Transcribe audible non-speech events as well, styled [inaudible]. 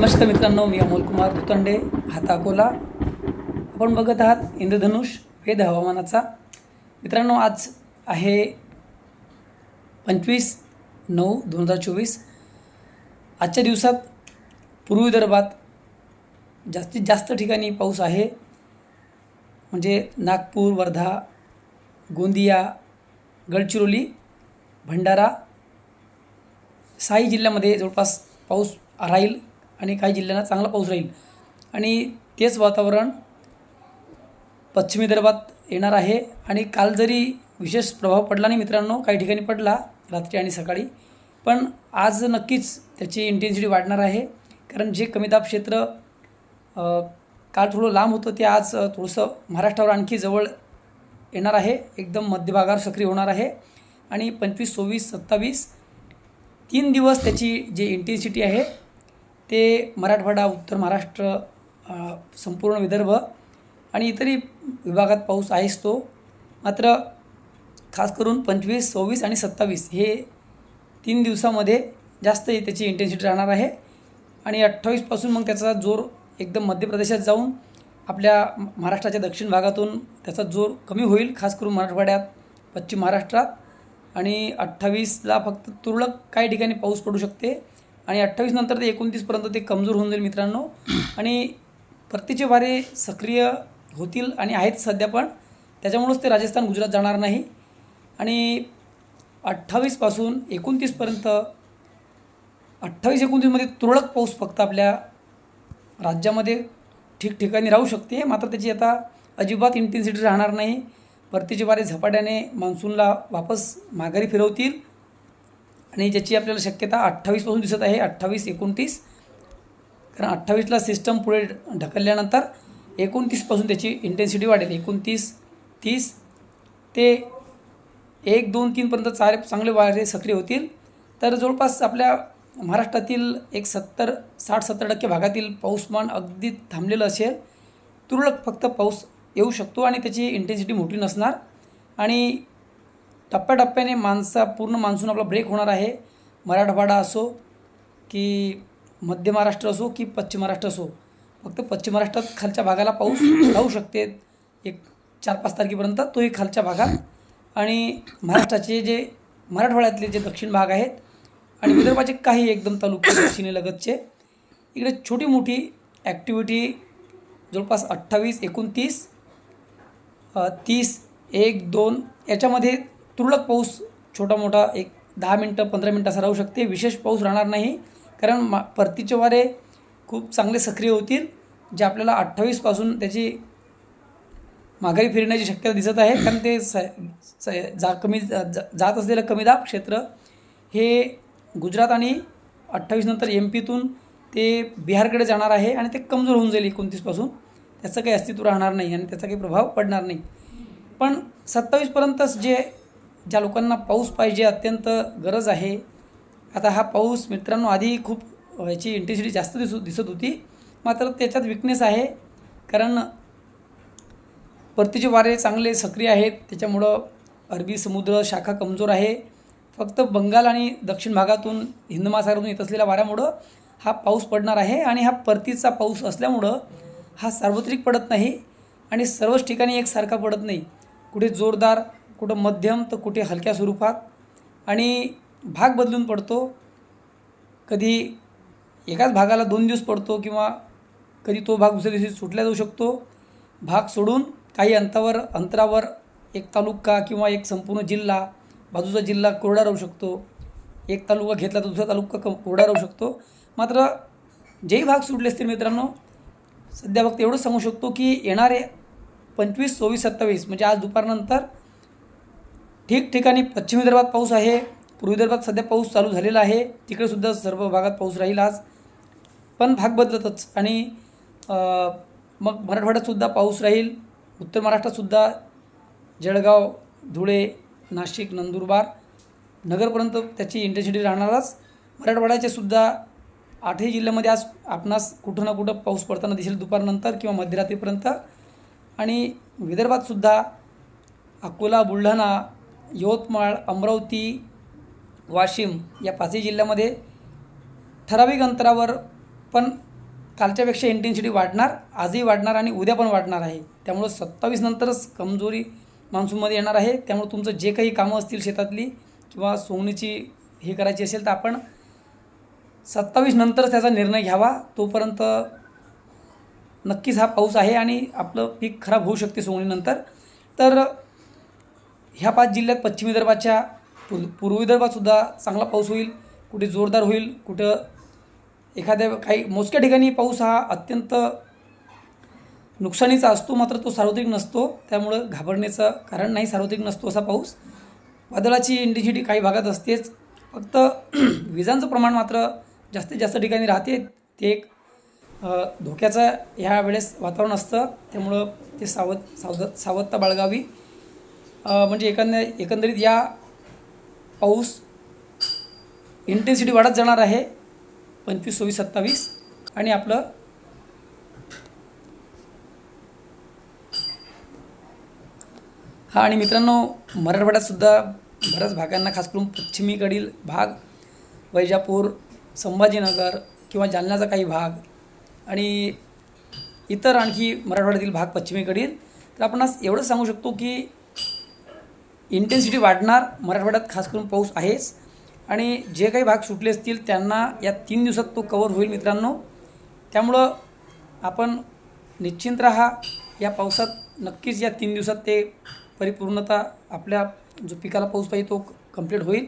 नमस्कार मित्रांनो मी अमोल कुमार दुतंडे हात अकोला. आपण बघत आहात इंद्रधनुष वेद हवामानाचा. मित्रांनो आज आहे पंचवीस नऊ दोन हजार चोवीस. आजच्या दिवसात पूर्व विदर्भात जास्तीत जास्त ठिकाणी पाऊस आहे. म्हणजे नागपूर वर्धा गोंदिया गडचिरोली भंडारा साई जिल्ह्यामध्ये जवळपास पाऊस राहील. आणि काही जिल्ह्यांना चांगला पाऊस राहील. आणि तेच वातावरण पश्चिम विदर्भात येणार आहे. आणि काल जरी विशेष प्रभाव पडला नाही मित्रांनो काही ठिकाणी पडला रात्री आणि सकाळी पण आज नक्कीच त्याची इंटेन्सिटी वाढणार आहे. कारण जे कमीदाब क्षेत्र काल थोडं लांब होतं ते आज थोडंसं महाराष्ट्रावर आणखी जवळ येणार आहे. एकदम मध्यभागावर सक्रिय होणार आहे. आणि पंचवीस सव्वीस सत्तावीस तीन दिवस त्याची जी इंटेन्सिटी आहे ते मराठवाडा उत्तर महाराष्ट्र संपूर्ण विदर्भ आणि इतरही विभागात पाऊस आहेच तो. मात्र खास करून पंचवीस सव्वीस आणि सत्तावीस हे तीन दिवसामध्ये जास्त त्याची इंटेन्सिटी राहणार आहे. आणि अठ्ठावीसपासून मग त्याचा जोर एकदम मध्य प्रदेशात जाऊन आपल्या महाराष्ट्राच्या दक्षिण भागातून त्याचा जोर कमी होईल खास करून मराठवाड्यात पश्चिम महाराष्ट्रात. आणि अठ्ठावीसला फक्त तुरळक काही ठिकाणी पाऊस पडू शकते. आणि अठ्ठावीस नंतर ते एकोणतीसपर्यंत ते कमजोर होऊन जाईल मित्रांनो. आणि परतीचे वारे सक्रिय होतील आणि आहेत सध्या पण. त्याच्यामुळंच ते राजस्थान गुजरात जाणार नाही. आणि अठ्ठावीसपासून एकोणतीसपर्यंत अठ्ठावीस एकोणतीसमध्ये तुरळक पाऊस फक्त आपल्या राज्यामध्ये ठिकठिकाणी राहू शकते. मात्र त्याची आता अजिबात इंटेन्सिटी राहणार नाही. परतीचे वारे झपाट्याने मान्सूनला वापस माघारी फिरवतील. आणि ज्याची आपल्याला शक्यता अठ्ठावीसपासून दिसत आहे अठ्ठावीस एकोणतीस. कारण अठ्ठावीसला सिस्टम पुढे ढकलल्यानंतर एकोणतीसपासून त्याची इंटेन्सिटी वाढेल. एकोणतीस तीस ते एक दोन तीनपर्यंत चार चांगले वारे सक्रिय होतील. तर जवळपास आपल्या महाराष्ट्रातील एक सत्तर साठ सत्तर टक्के भागातील पाऊसमान अगदी थांबलेलं असेल. तुरळक फक्त पाऊस येऊ शकतो आणि त्याची इंटेन्सिटी मोठी नसणार. आणि टप्प्याटप्प्याने माणसा पूर्ण मान्सून आपला ब्रेक होणार आहे. मराठवाडा असो की मध्य महाराष्ट्र असो की पश्चिम महाराष्ट्र असो फक्त पश्चिम महाराष्ट्रात खालच्या भागाला पाऊस राहू शकते. एक चार पाच तारखेपर्यंत तोही खालच्या भागात. आणि महाराष्ट्राचे जे मराठवाड्यातले जे दक्षिण भाग आहेत आणि विदर्भाचे काही एकदम तालुके दक्षिणेलगतचे इकडे छोटी मोठी ॲक्टिव्हिटी जवळपास अठ्ठावीस एकोणतीस तीस एक दोन याच्यामध्ये तुरळक पाऊस छोटा मोठा एक दहा मिनटं पंधरा मिनटं असा राहू शकते. विशेष पाऊस राहणार नाही कारण मा परतीचे वारे खूप चांगले सक्रिय होतील जे आपल्याला अठ्ठावीसपासून त्याची माघारी फिरण्याची शक्यता दिसत आहे. कारण ते स स जा कमी जा जात असलेलं कमी दाब क्षेत्र हे गुजरात आणि अठ्ठावीस नंतर एम पीतून ते बिहारकडे जाणार आहे आणि ते कमजोर होऊन जाईल एकोणतीसपासून त्याचं काही अस्तित्व राहणार नाही आणि त्याचा काही प्रभाव पडणार नाही. पण सत्तावीसपर्यंतच जे ज्या लोकांना पाऊस पाहिजे अत्यंत गरज आहे आता हा पाऊस मित्रांनो आधी खूप याची इंटेन्सिटी जास्त दिसू दिसत होती. मात्र त्याच्यात विकनेस आहे. कारण परतीचे वारे चांगले सक्रिय आहेत. त्याच्यामुळं अरबी समुद्र शाखा कमजोर आहे. फक्त बंगाल आणि दक्षिण भागातून हिंद महासागरातून येत असलेल्या वाऱ्यामुळं हा पाऊस पडणार आहे आणि हा परतीचा पाऊस असल्यामुळं हा सार्वत्रिक पडत नाही आणि सर्वच ठिकाणी एकसारखा पडत नाही. कुठे जोरदार कुठं मध्यम तर कुठे हलक्या स्वरूपात. आणि भाग बदलून पडतो. कधी एकाच भागाला दोन दिवस पडतो किंवा कधी तो भाग दुसऱ्या दिवशी सुटला जाऊ शकतो. भाग सोडून काही अंतावर अंतरावर एक तालुका किंवा एक संपूर्ण जिल्हा बाजूचा जिल्हा कोरडा राहू शकतो. एक तालुका घेतला तर दुसरा तालुका क कोरडा राहू शकतो. मात्र जेही भाग सुटले असतील मित्रांनो सध्या फक्त एवढंच सांगू शकतो की येणारे पंचवीस सव्वीस सत्तावीस म्हणजे आज दुपारनंतर ठिकठिकाणी पश्चिम विदर्भात पाऊस आहे. पूर्व विदर्भात सध्या पाऊस चालू झालेला आहे. तिकडे सुद्धा सर्व भागात पाऊस राहील आज. पण भाग बदलतच आणि मग मराठवाड्यातसुद्धा पाऊस राहील. उत्तर महाराष्ट्रातसुद्धा जळगाव धुळे नाशिक नंदुरबार नगरपर्यंत त्याची इंटेन्सिटी राहणारच. मराठवाड्याच्यासुद्धा आठही जिल्ह्यामध्ये आज आपणास कुठं ना कुठं पाऊस पडताना दिसेल दुपारनंतर किंवा मध्यरात्रीपर्यंत. आणि विदर्भातसुद्धा अकोला बुलढाणा यवतमाळ अमरावती वाशिम या पाचही जिल्ह्यामध्ये ठराविक अंतरावर पण कालच्यापेक्षा इंटेन्सिटी वाढणार आजही वाढणार आणि उद्या पण वाढणार आहे. त्यामुळं सत्तावीस नंतरच कमजोरी मान्सूनमध्ये येणार आहे. त्यामुळे तुमचं जे काही कामं असतील शेतातली किंवा सोंगणीची हे करायची असेल तर आपण सत्तावीस नंतरच त्याचा निर्णय घ्यावा. तोपर्यंत नक्कीच हा पाऊस आहे आणि आपलं पीक खराब होऊ शकते सोंगणीनंतर तर ह्या पाच जिल्ह्यात पश्चिम विदर्भाच्या पूर्व पूर्व विदर्भातसुद्धा चांगला पाऊस होईल कुठे जोरदार होईल कुठं एखाद्या काही मोजक्या ठिकाणी पाऊस हा अत्यंत नुकसानीचा असतो मात्र तो सार्वत्रिक नसतो त्यामुळं घाबरण्याचं कारण नाही सार्वत्रिक नसतो असा पाऊस. वादळाची इंटेन्सिटी काही भागात असतेच फक्त [clears throat] विजांचं प्रमाण मात्र जास्तीत जास्त ठिकाणी राहते ते एक धोक्याचं ह्या वेळेस वातावरण असतं त्यामुळं ते सावध सावध सावधता बाळगावी. म्हणजे एकंद एकंदरीत या पाऊस इंटेन्सिटी वाढत जाणार आहे पंचवीस सव्वीस सत्तावीस आणि आपलं हा आणि मित्रांनो मराठवाड्यातसुद्धा बऱ्याच भागांना खास करून पश्चिमेकडील भाग वैजापूर संभाजीनगर किंवा जालन्याचा काही भाग आणि इतर आणखी मराठवाड्यातील भाग पश्चिमेकडील तर आपण आज एवढंच सांगू शकतो की इंटेन्सिटी वाढणार मराठवाड्यात खास करून पाऊस आहेच. आणि जे काही भाग सुटले असतील त्यांना या तीन दिवसात तो कवर होईल मित्रांनो. त्यामुळं आपण निश्चिंत राहा या पावसात नक्कीच या तीन दिवसात ते परिपूर्णता आपल्या जो पिकाला पाऊस पाहिजे तो कंप्लीट होईल.